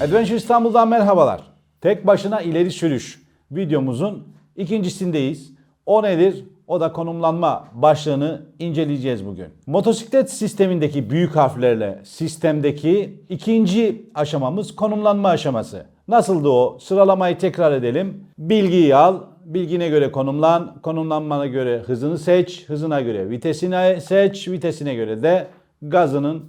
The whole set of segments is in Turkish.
Adventure İstanbul'dan merhabalar. Tek başına ileri sürüş videomuzun ikincisindeyiz. O nedir? O da konumlanma başlığını inceleyeceğiz bugün. Motosiklet sistemindeki büyük harflerle sistemdeki ikinci aşamamız konumlanma aşaması. Nasıldı o? Sıralamayı tekrar edelim. Bilgiyi al, bilgine göre konumlan, konumlanmana göre hızını seç, hızına göre vitesini seç, vitesine göre de gazının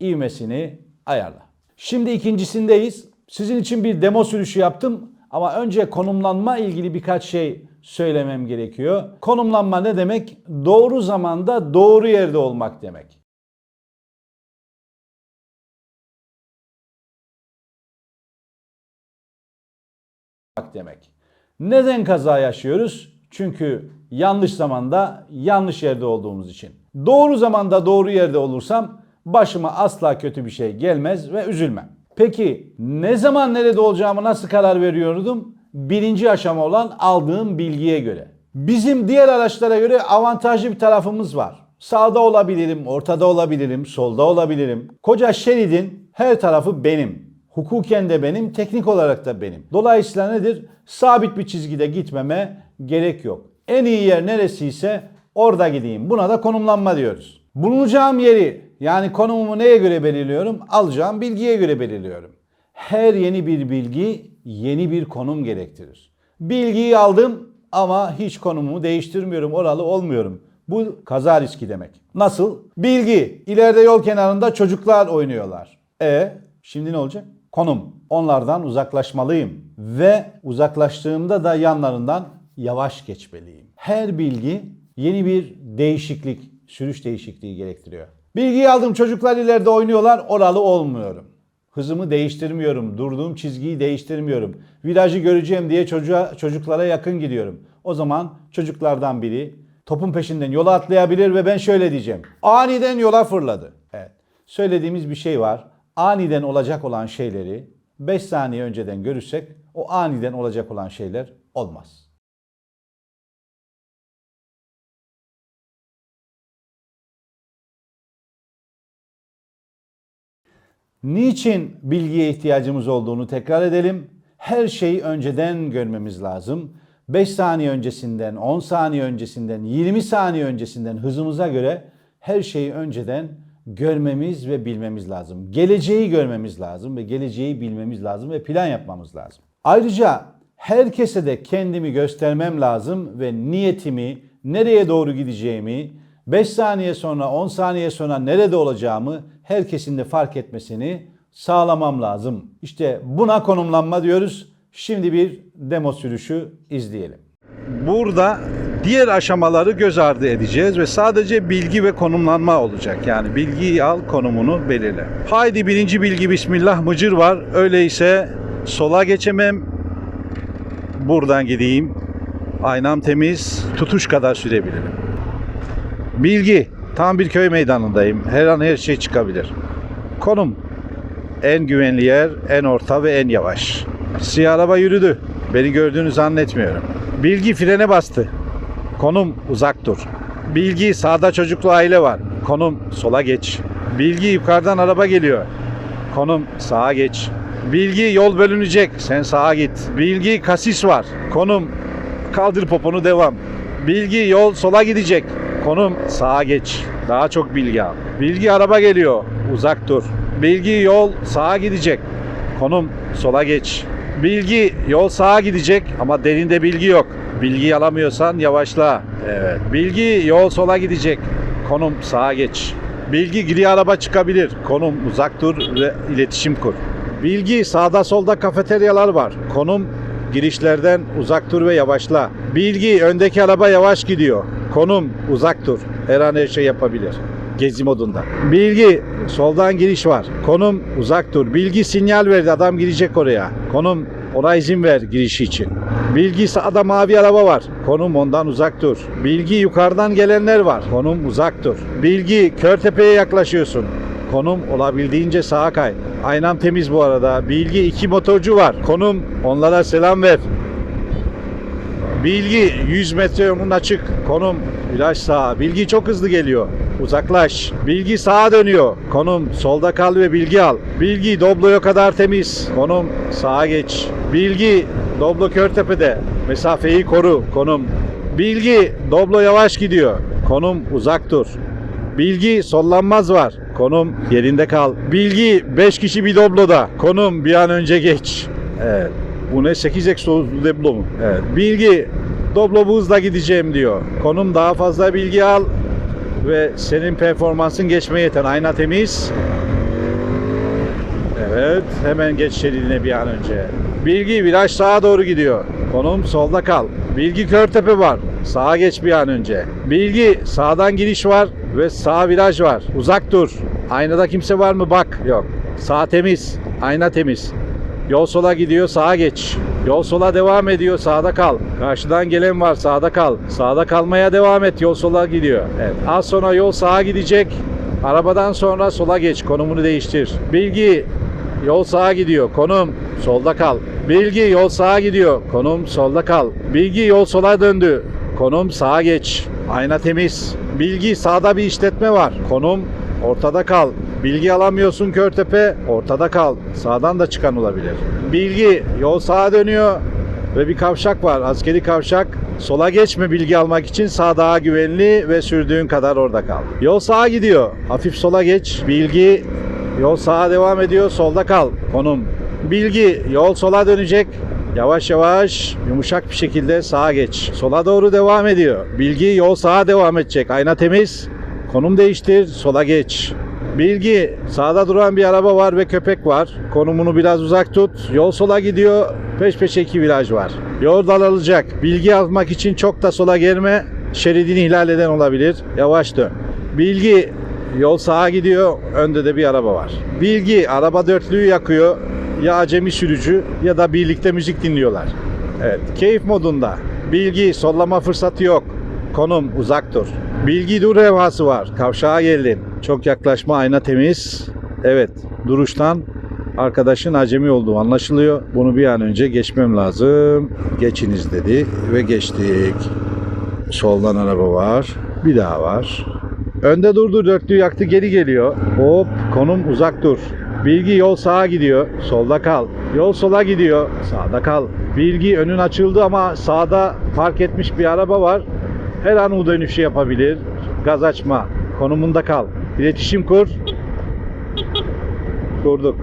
ivmesini ayarla. Şimdi ikincisindeyiz. Sizin için bir demo sürüşü yaptım ama önce konumlanma ilgili birkaç şey söylemem gerekiyor. Konumlanma ne demek? Doğru zamanda doğru yerde olmak demek. demek. Neden kaza yaşıyoruz? Çünkü yanlış zamanda yanlış yerde olduğumuz için. Doğru zamanda doğru yerde olursam başıma asla kötü bir şey gelmez ve üzülmem. Peki ne zaman nerede olacağımı nasıl karar veriyordum? Birinci aşama olan aldığım bilgiye göre. Bizim diğer araçlara göre avantajlı bir tarafımız var. Sağda olabilirim, ortada olabilirim, solda olabilirim. Koca şeridin her tarafı benim. Hukuken de benim, teknik olarak da benim. Dolayısıyla nedir? Sabit bir çizgide gitmeme gerek yok. En iyi yer neresiyse orada gideyim. Buna da konumlanma diyoruz. Bulunacağım yeri yani konumumu neye göre belirliyorum? Alacağım bilgiye göre belirliyorum. Her yeni bir bilgi yeni bir konum gerektirir. Bilgiyi aldım ama hiç konumumu değiştirmiyorum, oralı olmuyorum. Bu kaza riski demek. Nasıl? Bilgi. İleride yol kenarında çocuklar oynuyorlar. E şimdi ne olacak? Konum. Onlardan uzaklaşmalıyım ve uzaklaştığımda da yanlarından yavaş geçmeliyim. Her bilgi yeni bir değişiklik, sürüş değişikliği gerektiriyor. Bilgiyi aldım çocuklar ileride oynuyorlar, oralı olmuyorum. Hızımı değiştirmiyorum, durduğum çizgiyi değiştirmiyorum. Virajı göreceğim diye çocuğa, çocuklara yakın gidiyorum. O zaman çocuklardan biri topun peşinden yola atlayabilir ve ben şöyle diyeceğim. Aniden yola fırladı. Evet. Söylediğimiz bir şey var. Aniden olacak olan şeyleri 5 saniye önceden görürsek o aniden olacak olan şeyler olmaz. Niçin bilgiye ihtiyacımız olduğunu tekrar edelim. Her şeyi önceden görmemiz lazım. 5 saniye öncesinden, 10 saniye öncesinden, 20 saniye öncesinden hızımıza göre her şeyi önceden görmemiz ve bilmemiz lazım. Geleceği görmemiz lazım ve geleceği bilmemiz lazım ve plan yapmamız lazım. Ayrıca herkese de kendimi göstermem lazım ve niyetimi, nereye doğru gideceğimi, 5 saniye sonra, 10 saniye sonra nerede olacağımı herkesin de fark etmesini sağlamam lazım. İşte buna konumlanma diyoruz. Şimdi bir demo sürüşü izleyelim. Burada diğer aşamaları göz ardı edeceğiz ve sadece bilgi ve konumlanma olacak. Yani bilgiyi al, konumunu belirle. Haydi birinci bilgi bismillah mıcır var. Öyleyse sola geçemem. Buradan gideyim. Aynam temiz. Tutuş kadar sürebilirim. Bilgi. Tam bir köy meydanındayım. Her an her şey çıkabilir. Konum. En güvenli yer, en orta ve en yavaş. Siyah araba yürüdü. Beni gördüğünü zannetmiyorum. Bilgi frene bastı. Konum uzak dur. Bilgi sağda çocuklu aile var. Konum sola geç. Bilgi yukarıdan araba geliyor. Konum sağa geç. Bilgi yol bölünecek. Sen sağa git. Bilgi kasis var. Konum kaldır poponu devam. Bilgi yol sola gidecek. Konum sağa geç. Daha çok bilgi al. Bilgi araba geliyor. Uzak dur. Bilgi yol sağa gidecek. Konum sola geç. Bilgi yol sağa gidecek ama derinde bilgi yok. Bilgiyi alamıyorsan yavaşla. Evet. Bilgi yol sola gidecek. Konum sağa geç. Bilgi gri araba çıkabilir. Konum uzak dur ve iletişim kur. Bilgi sağda solda kafeteryalar var. Konum girişlerden uzak dur ve yavaşla. Bilgi öndeki araba yavaş gidiyor. Konum uzak dur. Her an her şey yapabilir. Gezi modunda. Bilgi soldan giriş var. Konum uzak dur. Bilgi sinyal verdi adam girecek oraya. Konum ona izin ver girişi için. Bilgi sağda mavi araba var. Konum ondan uzak dur. Bilgi yukarıdan gelenler var. Konum uzak dur. Bilgi Körtepe'ye yaklaşıyorsun. Konum olabildiğince sağa kay. Aynam temiz bu arada. Bilgi iki motorcu var. Konum onlara selam ver. Bilgi 100 metre yolun açık. Konum Viraj sağa. Bilgi çok hızlı geliyor. Uzaklaş. Bilgi sağa dönüyor. Konum solda kal ve bilgi al. Bilgi Doblo'ya kadar temiz. Konum sağa geç. Bilgi Doblo Körtepe'de. Mesafeyi koru. Konum. Bilgi Doblo yavaş gidiyor. Konum uzak dur. Bilgi sollanmaz var. Konum yerinde kal. Bilgi 5 kişi bir dobloda. Konum bir an önce geç. Evet. Bu ne? 8 egzozlu doblo mu? Evet. Bilgi doblo bu hızla gideceğim diyor. Konum daha fazla bilgi al ve senin performansın geçmeye yeter. Ayna temiz. Evet, hemen geç şeridine bir an önce. Bilgi viraj sağa doğru gidiyor. Konum solda kal. Bilgi Körtepe var. Sağa geç bir an önce. Bilgi sağdan giriş var ve sağ viraj var. Uzak dur. Aynada kimse var mı? Bak. Yok. Sağ temiz. Ayna temiz. Yol sola gidiyor, sağa geç. Yol sola devam ediyor, sağda kal. Karşıdan gelen var, sağda kal. Sağda kalmaya devam et, yol sola gidiyor. Evet. Az sonra yol sağa gidecek. Arabadan sonra sola geç, konumunu değiştir. Bilgi, yol sağa gidiyor, konum solda kal. Bilgi, yol sağa gidiyor, konum solda kal. Bilgi, yol sola döndü, konum sağa geç. Ayna temiz. Bilgi, sağda bir işletme var, konum ortada kal. Bilgi alamıyorsun Körtepe, ortada kal. Sağdan da çıkan olabilir. Bilgi, yol sağa dönüyor ve bir kavşak var. Askeri kavşak. Sola geçme bilgi almak için sağ daha güvenli ve sürdüğün kadar orada kal. Yol sağa gidiyor. Hafif sola geç. Bilgi, yol sağa devam ediyor. Solda kal. Konum. Bilgi, yol sola dönecek. Yavaş yavaş yumuşak bir şekilde sağa geç. Sola doğru devam ediyor. Bilgi yol sağa devam edecek. Ayna temiz. Konum değiştir. Sola geç. Bilgi, sağda duran bir araba var ve köpek var. Konumunu biraz uzak tut. Yol sola gidiyor. Peş peşe iki viraj var. Yol daralacak. Bilgi almak için çok da sola gelme. Şeridini ihlal eden olabilir. Yavaş dön. Bilgi, yol sağa gidiyor. Önde de bir araba var. Bilgi, araba dörtlüğü yakıyor. Ya acemi sürücü ya da birlikte müzik dinliyorlar. Evet, keyif modunda. Bilgi, sollama fırsatı yok. Konum uzak dur. Bilgi dur levhası var. Kavşağa geldin. Çok yaklaşma ayna temiz. Evet duruştan arkadaşın acemi olduğu anlaşılıyor. Bunu bir an önce geçmem lazım. Geçiniz dedi ve geçtik. Soldan araba var. Bir daha var. Önde durdu dörtlüğü yaktı geri geliyor. Hop konum uzak dur. Bilgi yol sağa gidiyor. Solda kal. Yol sola gidiyor. Sağda kal. Bilgi önün açıldı ama sağda park etmiş bir araba var. Her an U dönüşü yapabilir. Gaz açma. Konumunda kal. İletişim kur. Kurduk.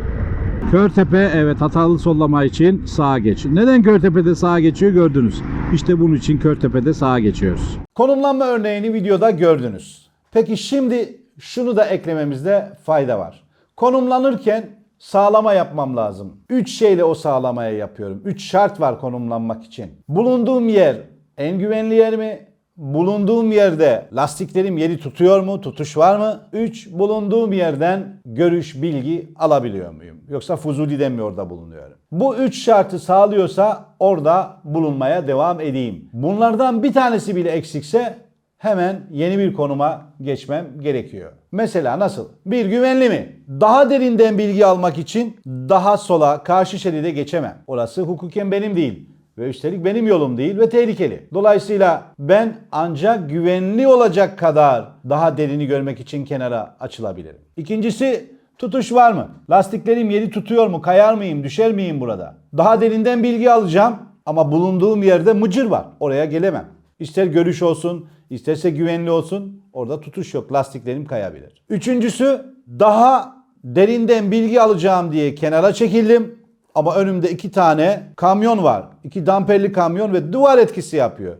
Körtepe evet hatalı sollama için sağa geç. Neden Körtepe'de sağa geçiyor gördünüz. İşte bunun için Körtepe'de sağa geçiyoruz. Konumlanma örneğini videoda gördünüz. Peki şimdi şunu da eklememizde fayda var. Konumlanırken sağlama yapmam lazım. 3 şeyle o sağlamaya yapıyorum. 3 şart var konumlanmak için. Bulunduğum yer en güvenli yer mi? Bulunduğum yerde lastiklerim yeri tutuyor mu? Tutuş var mı? 3. Bulunduğum yerden görüş, bilgi alabiliyor muyum? Yoksa Fuzuli'de mi orada bulunuyorum? Bu 3 şartı sağlıyorsa orada bulunmaya devam edeyim. Bunlardan bir tanesi bile eksikse hemen yeni bir konuma geçmem gerekiyor. Mesela nasıl? Bir güvenli mi? Daha derinden bilgi almak için daha sola karşı şeride geçemem. Orası hukuken benim değil. Ve üstelik benim yolum değil ve tehlikeli. Dolayısıyla ben ancak güvenli olacak kadar daha derini görmek için kenara açılabilirim. İkincisi tutuş var mı? Lastiklerim yeri tutuyor mu? Kayar mıyım? Düşer miyim burada? Daha derinden bilgi alacağım ama bulunduğum yerde mıcır var. Oraya gelemem. İster görüş olsun, isterse güvenli olsun. Orada tutuş yok. Lastiklerim kayabilir. Üçüncüsü daha derinden bilgi alacağım diye kenara çekildim. Ama önümde iki tane kamyon var. İki damperli kamyon ve duvar etkisi yapıyor.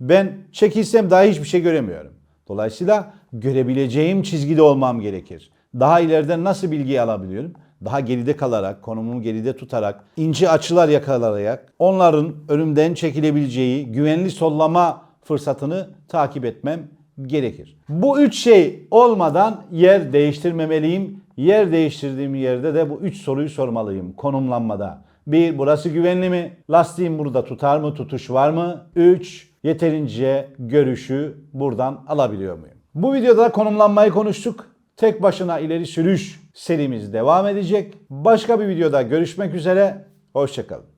Ben çekilsem daha hiçbir şey göremiyorum. Dolayısıyla görebileceğim çizgide olmam gerekir. Daha ileriden nasıl bilgi alabiliyorum? Daha geride kalarak, konumumu geride tutarak, ince açılar yakalayarak onların önümden çekilebileceği güvenli sollama fırsatını takip etmem gerekir. Bu üç şey olmadan yer değiştirmemeliyim. Yer değiştirdiğim yerde de bu üç soruyu sormalıyım konumlanmada. Bir, burası güvenli mi? Lastiğim burada tutar mı? Tutuş var mı? Üç, yeterince görüşü buradan alabiliyor muyum? Bu videoda konumlanmayı konuştuk. Tek başına ileri sürüş serimiz devam edecek. Başka bir videoda görüşmek üzere. Hoşçakalın.